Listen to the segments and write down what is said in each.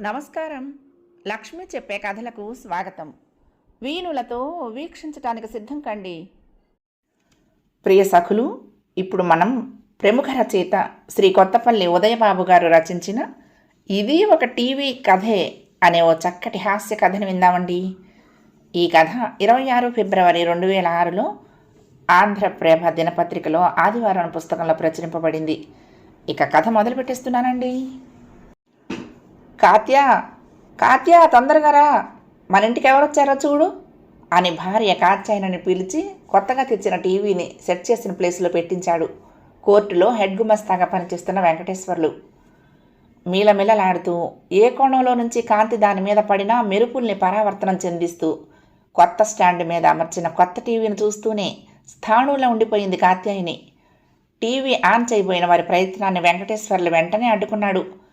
నమస్కారం. లక్ష్మి చెప్పే కథలకు స్వాగతం. వీణులతో వీక్షించటానికి సిద్ధం కండి. ప్రియ సఖులు ఇప్పుడు మనం ప్రముఖ రచయిత శ్రీ కొత్తపల్లి ఉదయబాబు గారు రచించిన ఇది ఒక టీవీ కథే అనే ఓ చక్కటి హాస్య కథను విందామండి. ఈ కథ ఇరవై ఆరు ఫిబ్రవరి రెండు వేల ఆరులో ఆంధ్రప్రభ దినపత్రికలో ఆదివారం పుస్తకంలో ప్రచురింపబడింది. ఇక కథ మొదలు పెట్టేస్తున్నానండి కాత్యా కాత్య తొందరగా రా. మన ఇంటికి ఎవరొచ్చారో చూడు. అని భార్య కాత్యాయనని పిలిచి కొత్తగా తెచ్చిన టీవీని సెట్ చేసిన ప్లేస్లో పెట్టించాడు. కోర్టులో హెడ్ గుమస్తాగా పనిచేస్తున్న వెంకటేశ్వర్లు. మీలమిలలాడుతూ ఏ కోణంలో నుంచి కాంతి దాని మీద పడినా మెరుపుల్ని పరావర్తనం చెందిస్తూ కొత్త స్టాండ్ మీద అమర్చిన కొత్త టీవీని చూస్తూనే స్థాణువులో ఉండిపోయింది కాత్యాయిని. టీవీ ఆన్ చేయబోయిన వారి ప్రయత్నాన్ని వెంకటేశ్వర్లు వెంటనే అడ్డుకున్నాడు.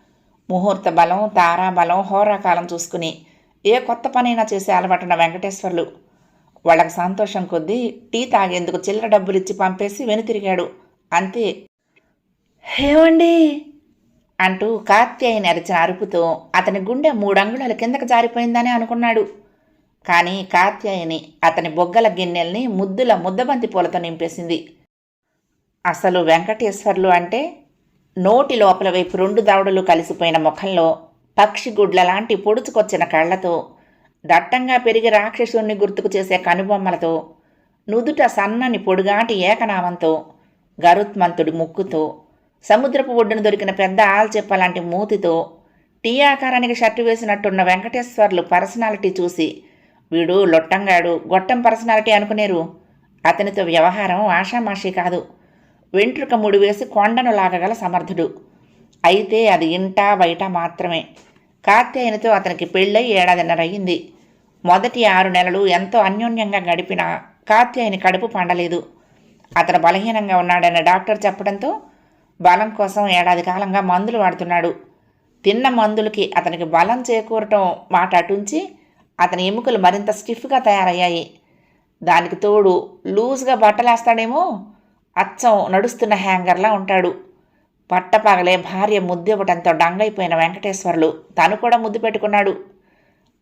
ముహూర్త బలం తారా బలం హోరాకాలం చూసుకుని ఏ కొత్త పనైనా చేసే అలవాటున్న వెంకటేశ్వర్లు. వాళ్ళకి సంతోషం కొద్దీ టీ తాగేందుకు చిల్లర డబ్బులు ఇచ్చి పంపేసి వెనుతిరిగాడు. అంతే. హేవండి అంటూ కాత్యాయని అరిచిన అరుపుతో అతని గుండె మూడంగుళాల కిందకు జారిపోయిందని అనుకున్నాడు. కానీ కాత్యాయని అతని బొగ్గల గిన్నెల్ని ముద్దుల ముద్దబంతి పూలతో నింపేసింది. అసలు వెంకటేశ్వర్లు అంటే నోటి లోపల వైపు రెండు దవడలు కలిసిపోయిన ముఖంలో పక్షి గుడ్ల లాంటి పొడుచుకొచ్చిన కళ్ళతో దట్టంగా పెరిగి రాక్షసుణ్ణి గుర్తుకు చేసే కనుబొమ్మలతో నుదుట సన్నని పొడుగాటి ఏకనామంతో గరుత్మంతుడి ముక్కుతో సముద్రపు ఒడ్డున దొరికిన పెద్ద ఆల్చెప్ప లాంటి మూతితో టీ ఆకారానికి షర్టు వేసినట్టున్న వెంకటేశ్వర్లు పర్సనాలిటీ చూసి వీడు లొట్టంగాడు గొట్టం పర్సనాలిటీ అనుకునేరు. అతనితో వ్యవహారం ఆషామాషి కాదు. వెంట్రుక ముడివేసి కొండను లాగగల సమర్థుడు. అయితే అది ఇంటా బయట మాత్రమే. కార్తేయనితో అతనికి పెళ్ళై ఏడాదిన్నరయ్యింది మొదటి ఆరు నెలలు ఎంతో అన్యోన్యంగా గడిపిన కాత్యాయని కడుపు పండలేదు. అతను బలహీనంగా ఉన్నాడని డాక్టర్ చెప్పడంతో బలం కోసం ఏడాది కాలంగా మందులు వాడుతున్నాడు. తిన్న మందులకి అతనికి బలం చేకూరటం మాట అటుంచి అతని ఎముకలు మరింత స్టిఫ్గా తయారయ్యాయి. దానికి తోడు లూజ్గా బట్టలేస్తాడేమో అచ్చం నడుస్తున్న హ్యాంగర్లా ఉంటాడు. పట్టపగలే భార్య ముద్దివ్వటంతో డంగైపోయిన వెంకటేశ్వర్లు తను కూడా ముద్దు పెట్టుకున్నాడు.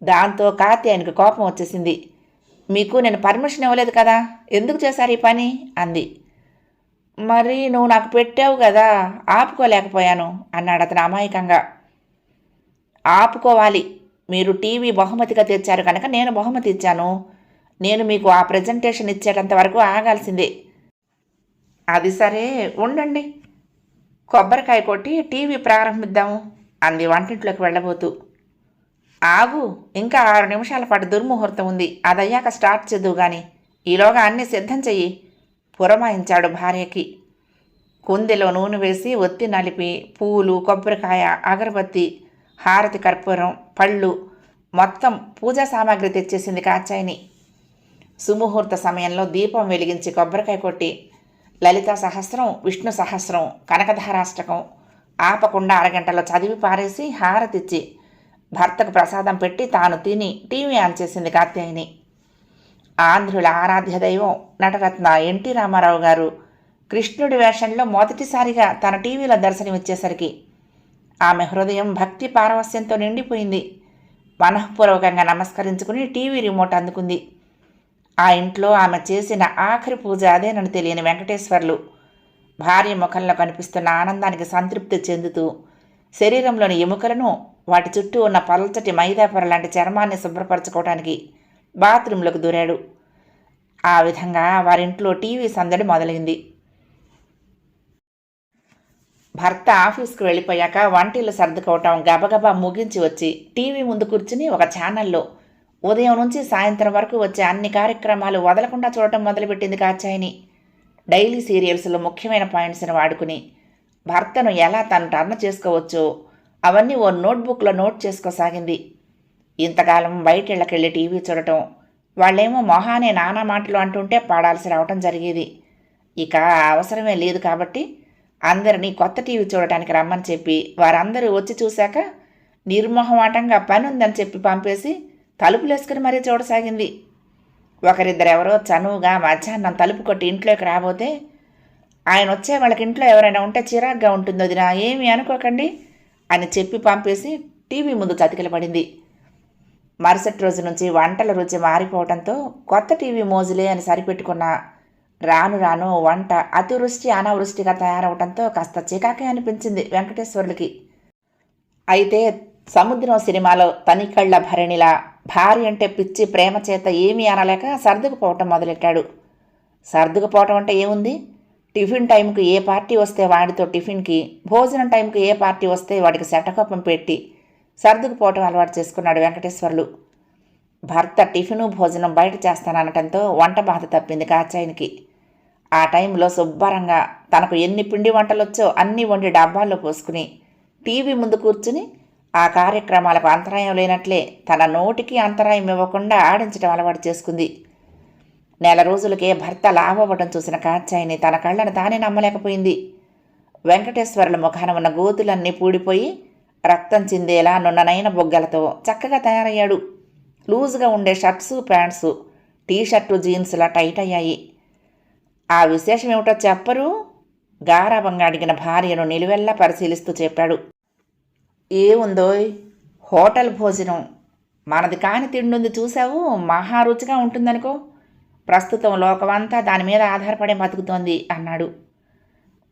దాంతో ఆయనకు కోపం వచ్చేసింది. మీకు నేను పర్మిషన్ ఇవ్వలేదు కదా? ఎందుకు చేశారు ఈ పని? అంది. మరి నువ్వు నాకు పెట్టావు కదా ఆపుకోలేకపోయాను అన్నాడు అతను అమాయకంగా. ఆపుకోవాలి. మీరు టీవీ బహుమతిగా తెచ్చారు కనుక నేను బహుమతి ఇచ్చాను. నేను మీకు ఆ ప్రజెంటేషన్ ఇచ్చేటంత వరకు ఆగాల్సిందే. అది సరే ఉండండి. కొబ్బరికాయ కొట్టి టీవీ ప్రారంభిద్దాము అంది వంటింట్లోకి వెళ్ళబోతూ. ఆగు ఇంకా ఆరు నిమిషాల పాటు దుర్ముహూర్తం ఉంది. అదయ్యాక స్టార్ట్ చేద్దు గాని. ఈలోగా అన్నీ సిద్ధం చెయ్యి పురమాయించాడు భార్యకి. కుందెలో నూనె వేసి ఒత్తి నలిపి పూలు కొబ్బరికాయ అగరబత్తి హారతి కర్పూరం పళ్ళు మొత్తం పూజా సామాగ్రి తెచ్చేసింది కాచాయిని సుముహూర్త సమయంలో దీపం వెలిగించి కొబ్బరికాయ కొట్టి లలిత సహస్రం విష్ణు సహస్రం కనకధారాష్టకం ఆపకుండా అరగంటలో చదివి పారేసి హారతిచ్చి భర్తకు ప్రసాదం పెట్టి తాను తిని టీవీ ఆన్ చేసింది కాత్యాయిని ఆంధ్రుల ఆరాధ్య దైవం నటరత్న ఎన్టీ రామారావు గారు కృష్ణుడి వేషంలో మొదటిసారిగా తన టీవీలో దర్శనమిచ్చేసరికి ఆమె హృదయం భక్తి పారవస్యంతో నిండిపోయింది. మనఃపూర్వకంగా నమస్కరించుకుని టీవీ రిమోట్ అందుకుంది. ఆ ఇంట్లో ఆమె చేసిన ఆఖరి పూజ అదేనని తెలియని వెంకటేశ్వర్లు. భార్య ముఖంలో కనిపిస్తున్న ఆనందానికి సంతృప్తి చెందుతూ శరీరంలోని ఎముకలను వాటి చుట్టూ ఉన్న పల్చటి మైదాపొర లాంటి చర్మాన్ని శుభ్రపరచుకోవడానికి బాత్రూంలోకి దూరాడు. ఆ విధంగా వారింట్లో టీవీ సందడి మొదలైంది. భర్త ఆఫీస్కి వెళ్ళిపోయాక వంటిల్లు సర్దుకోవటం గబగబా ముగించి వచ్చి టీవీ ముందు కూర్చుని ఒక ఛానల్లో ఉదయం నుంచి సాయంత్రం వరకు వచ్చే అన్ని కార్యక్రమాలు వదలకుండా చూడటం మొదలుపెట్టింది కాచాయిని డైలీ సీరియల్స్లో ముఖ్యమైన పాయింట్స్ని వాడుకుని భర్తను ఎలా తను టర్న్ చేసుకోవచ్చో అవన్నీ ఓ నోట్బుక్లో నోట్ చేసుకోసాగింది. ఇంతకాలం బయటెళ్ళకెళ్ళి టీవీ చూడటం వాళ్ళేమో మొహానే నానా మాటలు అంటుంటే పాడాల్సి రావటం జరిగేది. ఇక అవసరమే లేదు కాబట్టి అందరినీ కొత్త టీవీ చూడటానికి రమ్మని చెప్పి వారందరూ వచ్చి చూశాక నిర్మోహమాటంగా పని ఉందని చెప్పి పంపేసి తలుపులేసుకుని మరీ చూడసాగింది. ఒకరిద్దరెవరో చనువుగా మధ్యాహ్నం తలుపు కొట్టి ఇంట్లోకి రాబోతే ఆయన వచ్చే వాళ్ళకి ఇంట్లో ఎవరైనా ఉంటే చిరాగ్గా ఉంటుంది వదినా ఏమీ అనుకోకండి అని చెప్పి పంపేసి టీవీ ముందు చతికిల పడింది. మరుసటి రోజు నుంచి వంటల రుచి మారిపోవడంతో కొత్త టీవీ మోజులే అని సరిపెట్టుకున్న రాను రాను వంట అతివృష్టి అనావృష్టిగా తయారవడంతో కాస్త చికాకే అనిపించింది వెంకటేశ్వరులకి. అయితే సముద్రం సినిమాలో తనికళ్ళ భరణిలా భార్య అంటే పిచ్చి ప్రేమ చేత ఏమీ అనలేక సర్దుకుపోవటం మొదలెట్టాడు. సర్దుకుపోవటం అంటే ఏముంది? టిఫిన్ టైంకి ఏ పార్టీ వస్తే వాడితో టిఫిన్కి భోజనం టైంకి ఏ పార్టీ వస్తే వాడికి శటకోపం పెట్టి సర్దుకుపోవటం అలవాటు చేసుకున్నాడు వెంకటేశ్వర్లు. భర్త టిఫిను భోజనం బయట చేస్తాననటంతో వంట బాధ తప్పింది కాచాయనికి. ఆ టైంలో శుభ్రంగా తనకు ఎన్ని పిండి వంటలు వచ్చో అన్నీ వండి డబ్బాల్లో పోసుకుని టీవీ ముందు కూర్చుని ఆ కార్యక్రమాలకు అంతరాయం లేనట్లే తన నోటికి అంతరాయం ఇవ్వకుండా ఆడించడం అలవాటు చేసుకుంది. నెల రోజులకే భర్త లావవ్వడం చూసిన కాచాయిని తన కళ్ళను తానే నమ్మలేకపోయింది. వెంకటేశ్వరుల ముఖాన ఉన్న గోతులన్నీ పూడిపోయి రక్తం చిందేలా నున్ననైన బొగ్గలతో చక్కగా తయారయ్యాడు. లూజుగా ఉండే షర్ట్సు ప్యాంట్సు టీషర్టు జీన్స్లా టైట్ అయ్యాయి. ఆ విశేషం ఏమిటో చెప్పరు. గారాభంగా అడిగిన భార్యను నిలువెల్లా పరిశీలిస్తూ చెప్పాడు. ఏముందోయ్ హోటల్ భోజనం. మనది కాని తిండుంది చూసావు మహా రుచిగా ఉంటుందనుకో. ప్రస్తుతం లోకమంతా దాని మీద ఆధారపడే బతుకుతోంది అన్నాడు.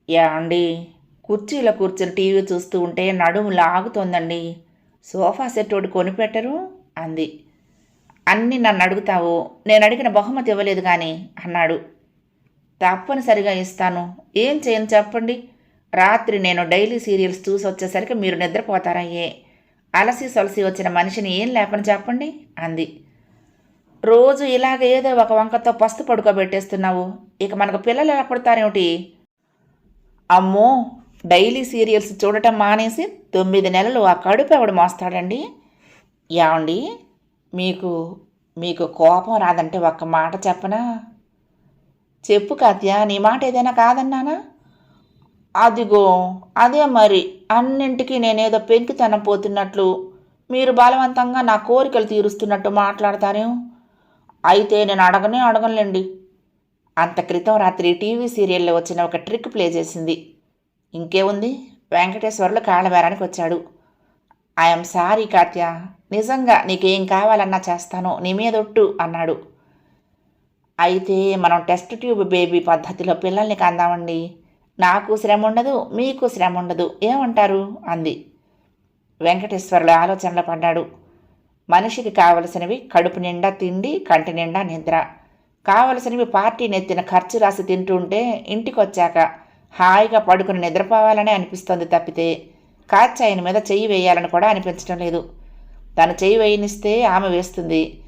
యాండి కుర్చీలో కూర్చుని టీవీ చూస్తూ ఉంటే నడుము లాగుతోందండి. సోఫా సెట్ ఒకటి కొనిపెట్టరు? అంది. అన్నీ నన్ను అడుగుతావు? నేను అడిగిన బహుమతి ఇవ్వలేదు కానీ అన్నాడు. తప్పనిసరిగా ఇస్తాను. ఏం చేయను చెప్పండి? రాత్రి నేను డైలీ సీరియల్స్ చూసి వచ్చేసరికి మీరు నిద్రపోతారయ్యే అలసి సొలసి వచ్చిన మనిషిని ఏం లేపని చెప్పండి? అంది. రోజు ఇలాగ ఏదో ఒక వంకతో పస్తు పడుకోబెట్టేస్తున్నావు. ఇక మనకు పిల్లలు ఎలా పుడతారేమిటి? అమ్మో డైలీ సీరియల్స్ చూడటం మానేసి తొమ్మిది నెలలు ఆ కడుపు ఎవడు మోస్తాడండి? ఏమండి మీకు మీకు కోపం రాదంటే ఒక్క మాట చెప్పనా? చెప్పు కాత్య నీ మాట ఏదైనా కాదన్నానా? అదిగో అదే మరి. అన్నింటికీ నేనేదో పెంకితనం పోతున్నట్లు. మీరు బలవంతంగా నా కోరికలు తీరుస్తున్నట్టు మాట్లాడతారేం. అయితే నేను అడగనే అడగనులేండి. అంత క్రితం రాత్రి టీవీ సీరియల్లో వచ్చిన ఒక ట్రిక్ ప్లే చేసింది. ఇంకేముంది? వెంకటేశ్వర్లు కాళ్ళబేరానికి వచ్చాడు. ఐఎమ్ సారీ కాత్య నిజంగా నీకేం కావాలన్నా చేస్తాను. నీ మీదొట్టు అన్నాడు. అయితే మనం టెస్ట్ ట్యూబ్ బేబీ పద్ధతిలో పిల్లల్ని కందామండి. నాకు శ్రమ ఉండదు మీకు శ్రమ ఉండదు. ఏమంటారు? అంది. వెంకటేశ్వర్లు ఆలోచనలో పడ్డాడు. మనిషికి కావలసినవి కడుపు నిండా తిండి కంటి నిండా నిద్ర. కావలసినవి పార్టీ నెత్తిన ఖర్చు రాసి తింటుంటే ఇంటికొచ్చాక హాయిగా పడుకుని నిద్రపోవాలనే అనిపిస్తోంది తప్పితే కాచాయన మీద చెయ్యి వేయాలని కూడా అనిపించడం లేదు. తను చెయ్యి వేయనిస్తే ఆమె వేస్తుంది.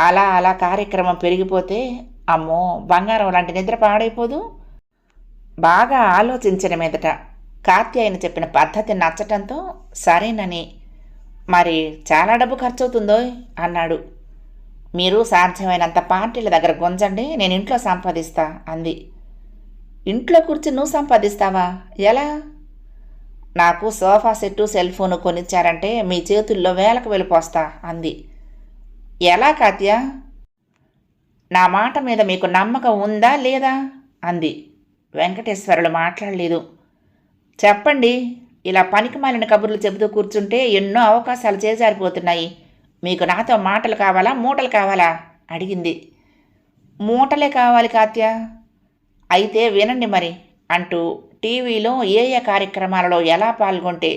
అలా అలా కార్యక్రమం పెరిగిపోతే అమ్మో బంగారం లాంటి నిద్ర పాడైపోదు. బాగా ఆలోచించిన మీదట కాత్యాయన చెప్పిన పద్ధతి నచ్చటంతో సరేనని మరి చాలా డబ్బు ఖర్చవుతుందో? అన్నాడు. మీరు సాధ్యమైనంత పార్టీల దగ్గర గుంజండి నేను ఇంట్లో సంపాదిస్తా అంది. ఇంట్లో కూర్చుని నువ్వు సంపాదిస్తావా? ఎలా? నాకు సోఫా సెట్టు సెల్ ఫోన్ కొనిచ్చారంటే మీ చేతుల్లో వేలకు వెళ్ళిపోస్తా అంది. ఎలా కాత్యా నా మాట మీద మీకు నమ్మకం ఉందా లేదా? అంది. వెంకటేశ్వరులు మాట్లాడలేదు. చెప్పండి ఇలా పనికి మాలిన కబుర్లు చెబుతూ కూర్చుంటే ఎన్నో అవకాశాలు చేజారిపోతున్నాయి. మీకు నాతో మాటలు కావాలా మూటలు కావాలా? అడిగింది. మూటలే కావాలి కాత్య. అయితే వినండి మరి అంటూ టీవీలో ఏ ఏ కార్యక్రమాలలో ఎలా పాల్గొంటే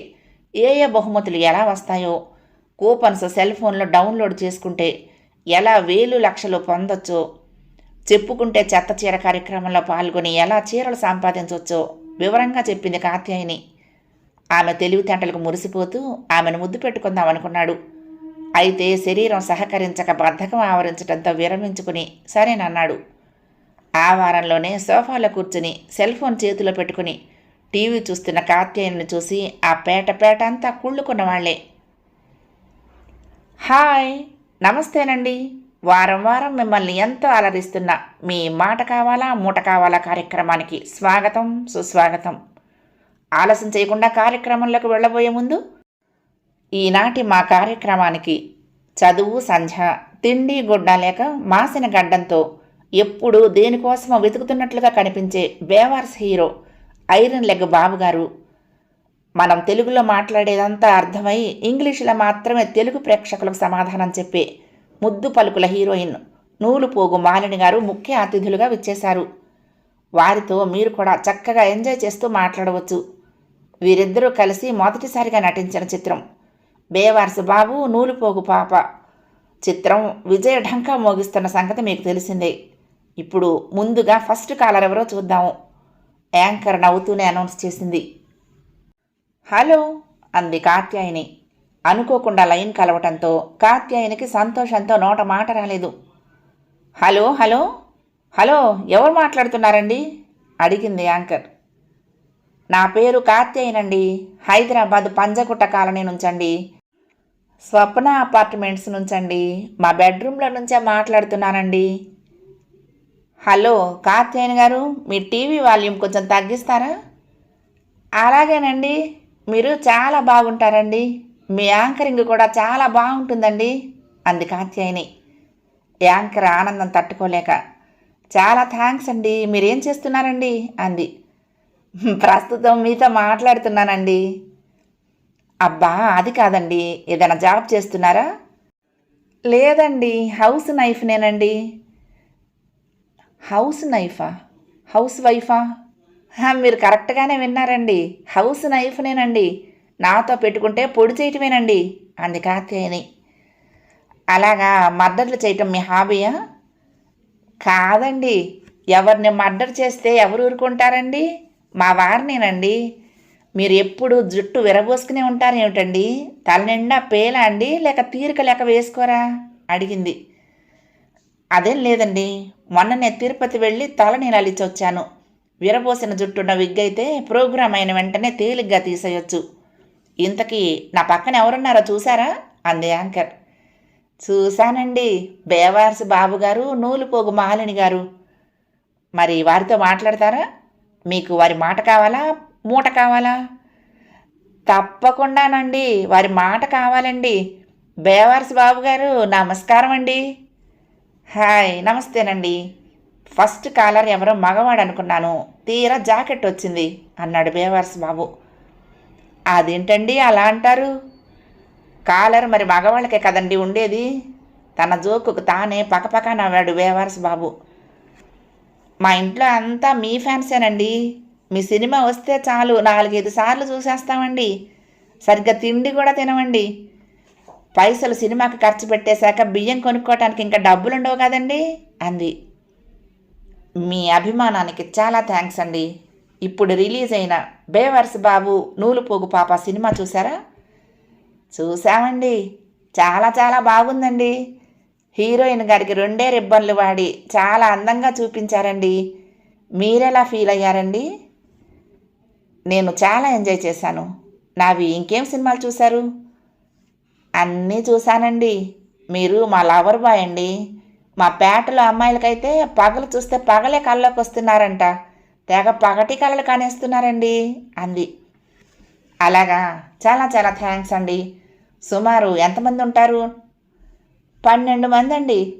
ఏ ఏ బహుమతులు ఎలా వస్తాయో కూపన్స్ సెల్ ఫోన్లో డౌన్లోడ్ చేసుకుంటే ఎలా వేలు లక్షలు పొందొచ్చో చెప్పుకుంటే చెత్త చీర కార్యక్రమంలో పాల్గొని ఎలా చీరలు సంపాదించవచ్చో వివరంగా చెప్పింది కాత్యాయిని. ఆమె తెలివితేటలకు మురిసిపోతూ ఆమెను ముద్దు పెట్టుకుందాం అనుకున్నాడు. అయితే శరీరం సహకరించక బద్ధకం ఆవరించడంతో విరమించుకుని సరేనన్నాడు. ఆ వారంలోనే సోఫాలో కూర్చుని సెల్ ఫోన్ చేతిలో పెట్టుకుని టీవీ చూస్తున్న కాత్యాయని చూసి ఆ పేట పేట అంతా కుళ్ళుకున్న వాళ్ళే హాయ్ నమస్తేనండి. వారం వారం మిమ్మల్ని ఎంతో అలరిస్తున్న మీ మాట కావాలా మూట కావాలా కార్యక్రమానికి స్వాగతం సుస్వాగతం. ఆలస్యం చేయకుండా కార్యక్రమంలోకి వెళ్ళబోయే ముందు ఈనాటి మా కార్యక్రమానికి చదువు సంధ్య తిండి గుడ్డ లేక మాసిన గడ్డంతో ఎప్పుడూ దేనికోసమో వెతుకుతున్నట్లుగా కనిపించే బేవార్స్ హీరో ఐరన్ లెగ్ బాబు గారు. మనం తెలుగులో మాట్లాడేదంతా అర్థమై ఇంగ్లీషులో మాత్రమే తెలుగు ప్రేక్షకులకు సమాధానం చెప్పే ముద్దు పలుకుల హీరోయిన్ నూలు పోగు మాలిని గారు ముఖ్య అతిథులుగా విచ్చేశారు. వారితో మీరు కూడా చక్కగా ఎంజాయ్ చేస్తూ మాట్లాడవచ్చు. వీరిద్దరూ కలిసి మొదటిసారిగా నటించిన చిత్రం. బేవార్సు బాబు నూలుపోగు పాప. చిత్రం విజయ ఢంకా మోగిస్తున్న సంగతి మీకు తెలిసిందే. ఇప్పుడు ముందుగా ఫస్ట్ కాలర్ ఎవరో చూద్దాము. యాంకర్ నవ్వుతూనే అనౌన్స్ చేసింది. హలో అంది కాత్యాయిని. అనుకోకుండా లైన్ కలవటంతో కాత్యాయనికి సంతోషంతో నోట మాట రాలేదు. హలో హలో హలో ఎవరు మాట్లాడుతున్నారండి? అడిగింది యాంకర్. నా పేరు కాత్యాయనండి. హైదరాబాద్ పంజగుట్ట కాలనీ నుంచండి. స్వప్న అపార్ట్మెంట్స్ నుంచండి. మా బెడ్రూమ్లో నుంచే మాట్లాడుతున్నానండి. హలో కాత్యాయని గారు మీ టీవీ వాల్యూమ్ కొంచెం తగ్గిస్తారా? అలాగేనండి మీరు చాలా బాగుంటారండి. మీ యాంకరింగ్ కూడా చాలా బాగుంటుందండి అంది కాత్యాయని యాంకర్ ఆనందం తట్టుకోలేక చాలా థ్యాంక్స్ అండి మీరేం చేస్తున్నారండి? అంది. ప్రస్తుతం మీతో మాట్లాడుతున్నానండి. అబ్బా అది కాదండి ఏదైనా జాబ్ చేస్తున్నారా? లేదండి హౌస్ నైఫ్నేనండి హౌస్ నైఫా? హౌస్ వైఫా? మీరు కరెక్ట్గానే విన్నారండి హౌస్ నైఫ్నేనండి నాతో పెట్టుకుంటే పొడి చేయటమేనండి అంది కాత్యాయని అలాగా మర్డర్లు చేయటం మీ హాబీయా కాదండి ఎవరిని మర్డర్ చేస్తే ఎవరు ఊరుకుంటారండి? మా వారినేనండి. మీరు ఎప్పుడు జుట్టు విరబోసుకునే ఉంటారేమిటండి తల నిండా పేలా అండి లేక తీరిక లేక వేసుకోరా? అడిగింది. అదేం లేదండి మొన్న నేను తిరుపతి వెళ్ళి తల నీళ్ళలిచ్చి వచ్చాను విరబోసిన జుట్టున్న విగ్ అయితే ప్రోగ్రామ్ అయిన వెంటనే తేలిగ్గా తీసేయొచ్చు. ఇంతకీ నా పక్కన ఎవరున్నారో చూసారా? అంది యాంకర్. చూశానండి బేవార్సు బాబు గారు నూలుపోగు మాలిని గారు. మరి వారితో మాట్లాడతారా? మీకు వారి మాట కావాలా? మూట కావాలా? తప్పకుండానండి వారి మాట కావాలండి. బేవార్స్ బాబు గారు నమస్కారం అండి. హాయ్ నమస్తేనండి. ఫస్ట్ కాలర్ ఎవరో మగవాడు అనుకున్నాను తీరా జాకెట్ వచ్చింది అన్నాడు బేవార్స్ బాబు. అదేంటండి అలా అంటారు? కాలర్ మరి మగవాళ్ళకే కదండి ఉండేది? తన జోకుకు తానే పకపక నవ్వాడు బేవార్స్ బాబు. మా ఇంట్లో అంతా మీ ఫ్యాన్సేనండి. మీ సినిమా వస్తే చాలు నాలుగైదు సార్లు చూసేస్తామండి. సరిగ్గా తిండి కూడా తినవండి పైసలు సినిమాకి ఖర్చు పెట్టేశాక బియ్యం కొనుక్కోవటానికి ఇంకా డబ్బులు ఉండవు కదండి? అంది. మీ అభిమానానికి చాలా థ్యాంక్స్ అండి. ఇప్పుడు రిలీజ్ అయిన బేవర్స్ బాబు నూలుపోగు పాప సినిమా చూసారా చూసామండి చాలా చాలా బాగుందండి. హీరోయిన్ గారికి రెండే రిబ్బన్లు వాడి చాలా అందంగా చూపించారండి. మీరెలా ఫీల్ అయ్యారండి? నేను చాలా ఎంజాయ్ చేశాను. నావి ఇంకేం సినిమాలు చూశారు? అన్నీ చూశానండి. మీరు మా లవర్ బాయ్ అండి. మా పేటలో అమ్మాయిలకైతే పగలు చూస్తే పగలే కళ్ళలోకి వస్తున్నారంట. తెగ పగటి కళలు కానేస్తున్నారండి అంది. అలాగా చాలా చాలా థ్యాంక్స్ అండి. సుమారు ఎంతమంది ఉంటారు? పన్నెండు మంది అండి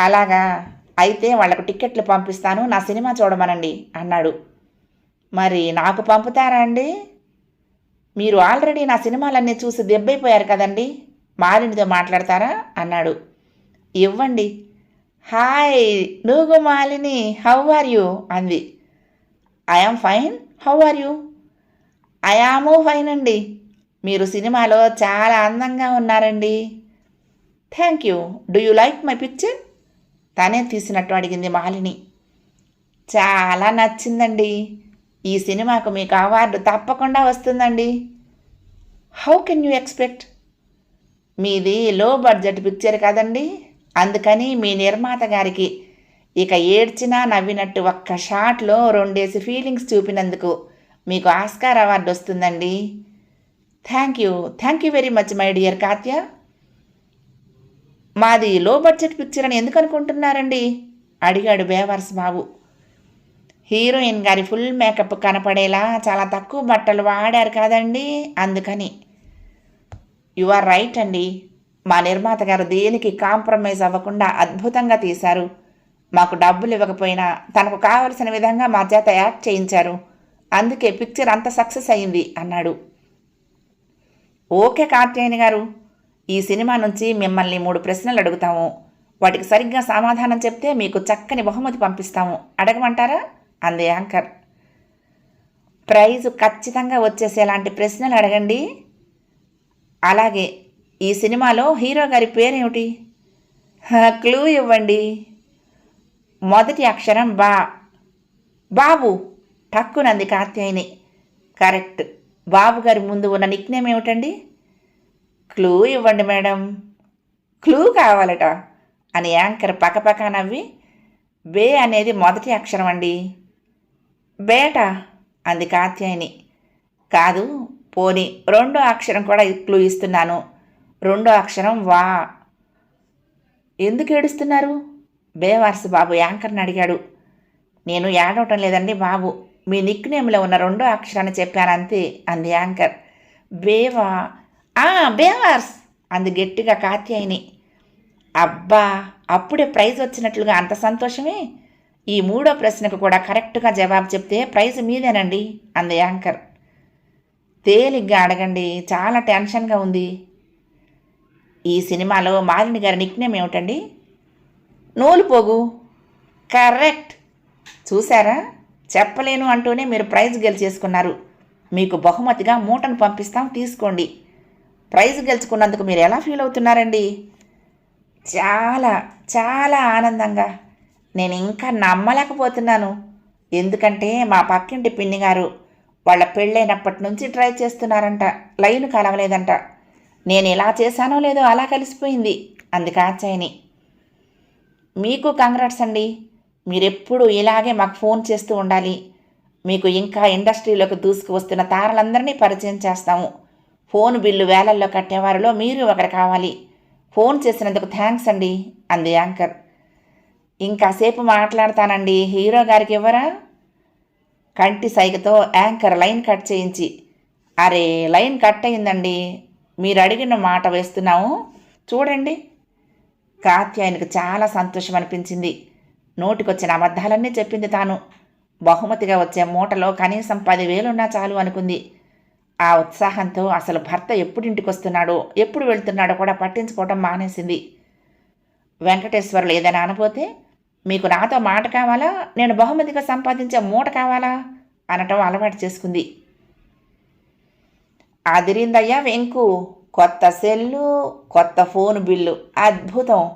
అలాగా అయితే వాళ్ళకు టిక్కెట్లు పంపిస్తాను నా సినిమా చూడమనండి అన్నాడు. మరి నాకు పంపుతారా అండి? మీరు ఆల్రెడీ నా సినిమాలన్నీ చూసి దెబ్బైపోయారు కదండి మాలినితో మాట్లాడతారా అన్నాడు. ఇవ్వండి. హాయ్ నువ్వు మాలిని హౌ ఆర్ యూ అంది. I am fine how are you I am fine అండి. మీరు సినిమాలో చాలా అందంగా ఉన్నారండి. Thank you do you like my picture తనే తీసినట్టు అడిగింది మాలిని. చాలా నచ్చిందండి. ఈ సినిమాకు మీకు అవార్డు తప్పకుండా వస్తుందండి. హౌ కెన్ యూ ఎక్స్పెక్ట్ మీది లో బడ్జెట్ పిక్చర్ కదండి. అందుకని మీ నిర్మాత గారికి ఇక ఏడ్చినా నవ్వినట్టు ఒక్క షాట్లో రెండేసి ఫీలింగ్స్ చూపినందుకు మీకు ఆస్కార్ అవార్డు వస్తుందండి. Thank you. Thank you very much my dear Katya. మాది లో బడ్జెట్ పిక్చర్ అని ఎందుకు అనుకుంటున్నారండి? అడిగాడు బేవర్స్ బాబు. హీరోయిన్ గారి ఫుల్ మేకప్ కనపడేలా చాలా తక్కువ బట్టలు వాడారు కదండి అందుకని. యు ఆర్ రైట్ అండి. మా నిర్మాత గారు దేనికి కాంప్రమైజ్ అవ్వకుండా అద్భుతంగా తీశారు. మాకు డబ్బులు ఇవ్వకపోయినా తనకు కావలసిన విధంగా మా చేత యాక్ట్ చేయించారు. అందుకే పిక్చర్ అంత సక్సెస్ అయింది అన్నాడు. ఓకే కార్తీయని గారు ఈ సినిమా నుంచి మిమ్మల్ని మూడు ప్రశ్నలు అడుగుతాము. వాటికి సరిగ్గా సమాధానం చెప్తే మీకు చక్కని బహుమతి పంపిస్తాము. అడగమంటారా? అంది యాంకర్. ప్రైజు ఖచ్చితంగా వచ్చేసేలాంటి ప్రశ్నలు అడగండి. అలాగే ఈ సినిమాలో హీరో గారి పేరేమిటి? క్లూ ఇవ్వండి. మొదటి అక్షరం బా. బాబు. టక్కునంది కాత్యాయిని. కరెక్ట్. బాబు గారి ముందు ఉన్న నిక్నేమ్ ఏమిటండి? క్లూ ఇవ్వండి మేడం. క్లూ కావాలట. అని యాంకర్ పక్కపక్క నవ్వి. బే అనేది మొదటి అక్షరం అండి. బేట అంది కాత్యాయిని. కాదు పోని రెండో అక్షరం కూడా క్లూ ఇస్తున్నాను. రెండో అక్షరం వా. ఎందుకు ఏడుస్తున్నారు? బేవార్స్ బాబు యాంకర్ని అడిగాడు. నేను ఏడవటం లేదండి బాబు. మీ నిక్ నేమ్లో ఉన్న రెండో అక్షరాన్ని చెప్పానంతే అంది యాంకర్. బేవా ఆ బేవార్స్ అంది గట్టిగా కాత్యాయిని. అబ్బా అప్పుడే ప్రైజ్ వచ్చినట్లుగా అంత సంతోషమే? ఈ మూడో ప్రశ్నకు కూడా కరెక్ట్గా జవాబు చెప్తే ప్రైజ్ మీదేనండి అంది యాంకర్. తేలిగ్గా అడగండి చాలా టెన్షన్గా ఉంది. ఈ సినిమాలో మాలిని గారి నిక్నేమ్ ఏమిటండి? నూలు పోగు. కరెక్ట్. చూసారా చెప్పలేను అంటూనే మీరు ప్రైజ్ గెలిచేసుకున్నారు. మీకు బహుమతిగా మూటను పంపిస్తాం తీసుకోండి. ప్రైజ్ గెలుచుకున్నందుకు మీరు ఎలా ఫీల్ అవుతున్నారండి? చాలా చాలా ఆనందంగా. నేను ఇంకా నమ్మలేకపోతున్నాను. ఎందుకంటే మా పక్కింటి పిన్ని గారు వాళ్ళ పెళ్ళైనప్పటి నుంచి ట్రై చేస్తున్నారంట. లైన్ కలవలేదంట. నేను ఇలా చేశానో లేదో అలా కలిసిపోయింది. అంది కాచాయిని మీకు కంగ్రాట్స్ అండి. మీరెప్పుడు ఇలాగే మాకు ఫోన్ చేస్తూ ఉండాలి. మీకు ఇంకా ఇండస్ట్రీలోకి దూసుకు వస్తున్న తారలందరినీ పరిచయం చేస్తాము. ఫోన్ బిల్లు వేలల్లో కట్టేవారిలో మీరు ఒకరు కావాలి. ఫోన్ చేసినందుకు థ్యాంక్స్ అండి. అంది యాంకర్. ఇంకాసేపు మాట్లాడతానండి. హీరో గారికి ఇవ్వరా కంటి సైగతో యాంకర్ లైన్ కట్ చేయించి అరే లైన్ కట్ అయిందండి. మీరు అడిగిన మాట వేస్తున్నాము చూడండి. కాత్యాయనికి చాలా సంతోషం అనిపించింది నోటికొచ్చిన అబద్ధాలన్నీ చెప్పింది తాను. బహుమతిగా వచ్చే మూటలో కనీసం పదివేలున్నా చాలు అనుకుంది. ఆ ఉత్సాహంతో అసలు భర్త ఎప్పుడు ఇంటికి వస్తున్నాడో ఎప్పుడు వెళ్తున్నాడో కూడా పట్టించుకోవటం మానేసింది. వెంకటేశ్వర్లు ఏదైనా అనపోతే మీకు నాతో మాట కావాలా? నేను బహుమతిగా సంపాదించే మూట కావాలా? అనటం అలవాటు చేసుకుంది. అదిరిందయ్యా వెంకు! కొత్త సెల్లు కొత్త ఫోన్ బిల్లు. అద్భుతం.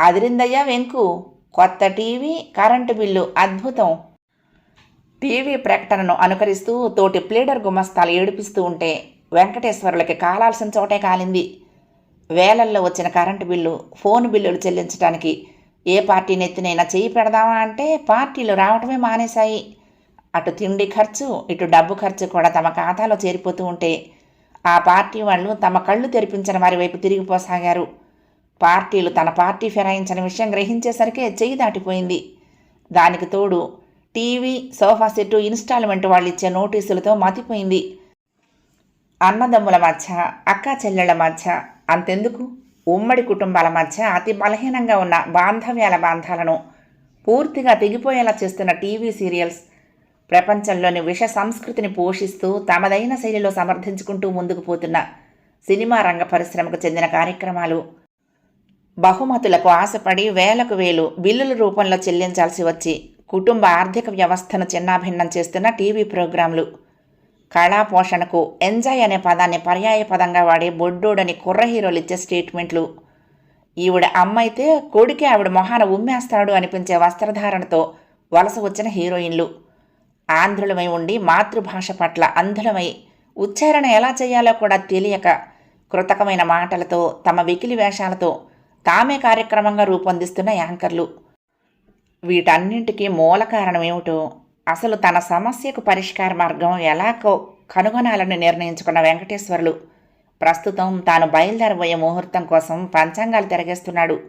అదిరిందయ్యా వెంకు. కొత్త టీవీ కరెంటు బిల్లు. అద్భుతం. టీవీ ప్రకటనను అనుకరిస్తూ తోటి ప్లేడర్ గుమస్తాలు ఏడిపిస్తూ ఉంటే వెంకటేశ్వరులకి కాలాల్సిన చోటే కాలింది. వేలల్లో వచ్చిన కరెంటు బిల్లు ఫోన్ బిల్లులు చెల్లించడానికి ఏ పార్టీ నెత్తినైనా చేయి పెడదామా అంటే పార్టీలు రావటమే మానేశాయి. అటు తిండి ఖర్చు ఇటు డబ్బు ఖర్చు కూడా తమ ఖాతాలో చేరిపోతూ ఉంటే ఆ పార్టీ వాళ్ళు తమ కళ్ళు తెరిపించిన వారి వైపు తిరిగిపోసాగారు పార్టీలు తన పార్టీ ఫిరాయించిన విషయం గ్రహించేసరికి చెయ్యి దాటిపోయింది. దానికి తోడు టీవీ సోఫా సెట్టు ఇన్స్టాల్మెంట్ వాళ్ళు ఇచ్చే నోటీసులతో మతిపోయింది. అన్నదమ్ముల మధ్య అక్కా చెల్లెళ్ళ మధ్య అంతెందుకు? ఉమ్మడి కుటుంబాల మధ్య అతి బలహీనంగా ఉన్న బాంధవ్యాల బాంధాలను పూర్తిగా తెగిపోయేలా చేస్తున్న టీవీ సీరియల్స్ ప్రపంచంలోని విష సంస్కృతిని పోషిస్తూ తమదైన శైలిలో సమర్థించుకుంటూ ముందుకు పోతున్న సినిమా రంగ పరిశ్రమకు చెందిన కార్యక్రమాలు. బహుమతులకు ఆశపడి వేలకు వేలు బిల్లుల రూపంలో చెల్లించాల్సి వచ్చి కుటుంబ ఆర్థిక వ్యవస్థను చిన్నాభిన్నం చేస్తున్న టీవీ ప్రోగ్రాంలు. కళా పోషణకు ఎంజాయ్ అనే పదాన్ని పర్యాయ పదంగా వాడే బొడ్డోడని కుర్ర హీరోలు ఇచ్చే స్టేట్మెంట్లు. ఈవిడ అమ్మైతే కొడుకే ఆవిడ మొహాన ఉమ్మేస్తాడు అనిపించే వస్త్రధారణతో వలస వచ్చిన హీరోయిన్లు. ఆంధ్రులమై ఉండి మాతృభాష పట్ల అంధులమై ఉచ్చారణ ఎలా చేయాలో కూడా తెలియక కృతకమైన మాటలతో తమ వెకిలి వేషాలతో తామే కార్యక్రమంగా రూపొందిస్తున్న యాంకర్లు. వీటన్నింటికీ మూల కారణం ఏమిటో అసలు తన సమస్యకు పరిష్కార మార్గం ఎలా కో- కనుగొనాలని నిర్ణయించుకున్న వెంకటేశ్వర్లు ప్రస్తుతం తాను బయలుదేరబోయే ముహూర్తం కోసం పంచాంగాలు తిరగేస్తున్నాడు.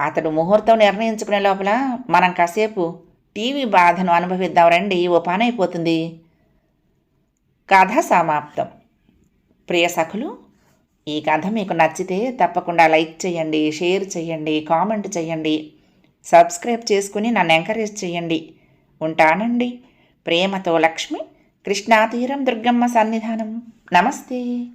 అతడు ముహూర్తం నిర్ణయించుకునే లోపల మనం కాసేపు టీవీ బాధను అనుభవిద్దాం రండి ఓ పనైపోతుంది. కథ సమాప్తం. ప్రియ సఖులు ఈ కథ మీకు నచ్చితే తప్పకుండా లైక్ చేయండి షేర్ చేయండి కామెంట్ చేయండి సబ్స్క్రైబ్ చేసుకుని నన్ను ఎంకరేజ్ చేయండి. ఉంటానండి. ప్రేమతో లక్ష్మి కృష్ణాతీరం దుర్గమ్మ సన్నిధానం. నమస్తే.